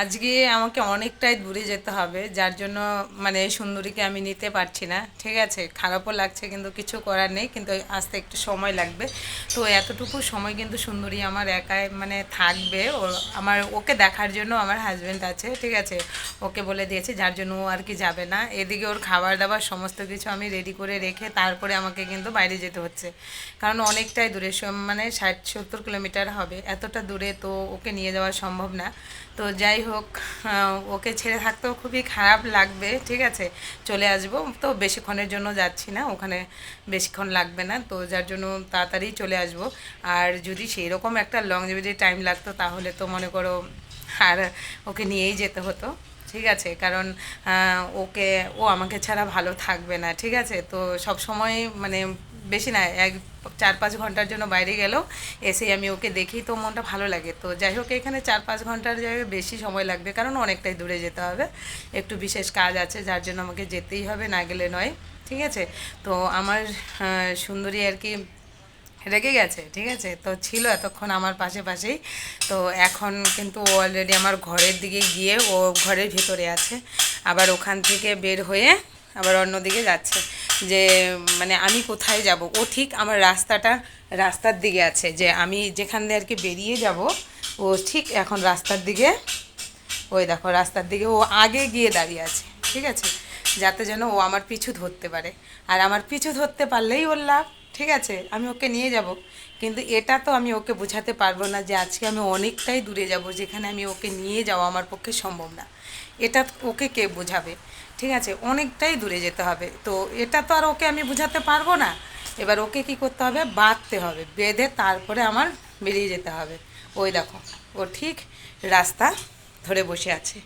আজকে আমাকে অনেকটাই দূরে যেতে হবে, যার জন্য মানে সুন্দরীকে আমি নিতে পারছি না। ঠিক আছে, খারাপও লাগছে কিন্তু কিছু করার নেই, কিন্তু আসতে একটু সময় লাগবে। তো এতটুকু সময় কিন্তু সুন্দরী আমার একাই মানে থাকবে। ও আমার, ওকে দেখার জন্য আমার হাজব্যান্ড আছে, ঠিক আছে? ওকে বলে দিয়েছি, যার জন্য ও আর কি যাবে না। এদিকে ওর খাবার দাবার সমস্ত কিছু আমি রেডি করে রেখে তারপরে আমাকে কিন্তু বাইরে যেতে হচ্ছে। কারণ অনেকটাই দূরে মানে ষাট সত্তর কিলোমিটার হবে। এতটা দূরে তো ওকে নিয়ে যাওয়া সম্ভব না। তো যাই হোক ওকে ছেড়ে থাকতেও খুবই খারাপ লাগবে, ঠিক আছে? চলে আসব। তো বেশিক্ষণের জন্য যাচ্ছি না, ওখানে বেশিক্ষণ লাগবে না, তো যার জন্য তাড়াতাড়ি চলে আসব। আর যদি সেই রকম একটা লংজিভিটি টাইম লাগতো, তাহলে তো মনে করো আর ওকে নিয়েই যেতে হতো, ঠিক আছে? কারণ ওকে, ও আমাকে ছাড়া ভালো থাকবে না, ঠিক আছে? তো সব সময় মানে বেশি না, এক চার পাঁচ ঘণ্টার জন্য বাইরে গেলেও এসেই আমি ওকে দেখি, তো মনটা ভালো লাগে। তো যাই হোক, এখানে চার পাঁচ ঘণ্টার জায়গায় বেশি সময় লাগবে, কারণ অনেকটাই দূরে যেতে হবে। একটু বিশেষ কাজ আছে, যার জন্য আমাকে যেতেই হবে, না গেলে নয়, ঠিক আছে? তো আমার সুন্দরী আর কি রেগে গেছে, ঠিক আছে? তো ছিল এতক্ষণ আমার পাশে পাশেই, তো এখন কিন্তু ও অলরেডি আমার ঘরের দিকে গিয়ে ও ঘরের ভিতরে আছে। আবার ওখান থেকে বের হয়ে আবার অন্যদিকে যাচ্ছে। যে মানে আমি কোথায় যাব? ও ঠিক আমার রাস্তাটা রাস্তার দিকে আছে। যে আমি যেখান দিয়ে আর কি বেরিয়ে যাব, ও ঠিক এখন রাস্তার দিকে, ওই দেখো রাস্তার দিকে, ও আগে গিয়ে দাঁড়িয়ে আছে, ঠিক আছে? যাতে যেন ও আমার পিছু ধরতে পারে। আর আমার পিছু ধরতে পারলেই ওর লাভ, ঠিক আছে? আমি ওকে নিয়ে যাব। কিন্তু এটা তো আমি ওকে বোঝাতে পারব না যে আজকে আমি অনেকটাই দূরে যাব, যেখানে আমি ওকে নিয়ে যাওয়া আমার পক্ষে সম্ভব না। এটা ওকে কে বোঝাবে? ঠিক আছে, অনেকটাই দূরে যেতে হবে। তো এটা তো আর ওকে আমি বোঝাতে পারব না। এবার ওকে কি করতে হবে? বাঁধতে হবে, বেঁধে তারপরে আমার বেরিয়ে যেতে হবে। ওই দেখো, ও ঠিক রাস্তা ধরে বসে আছে।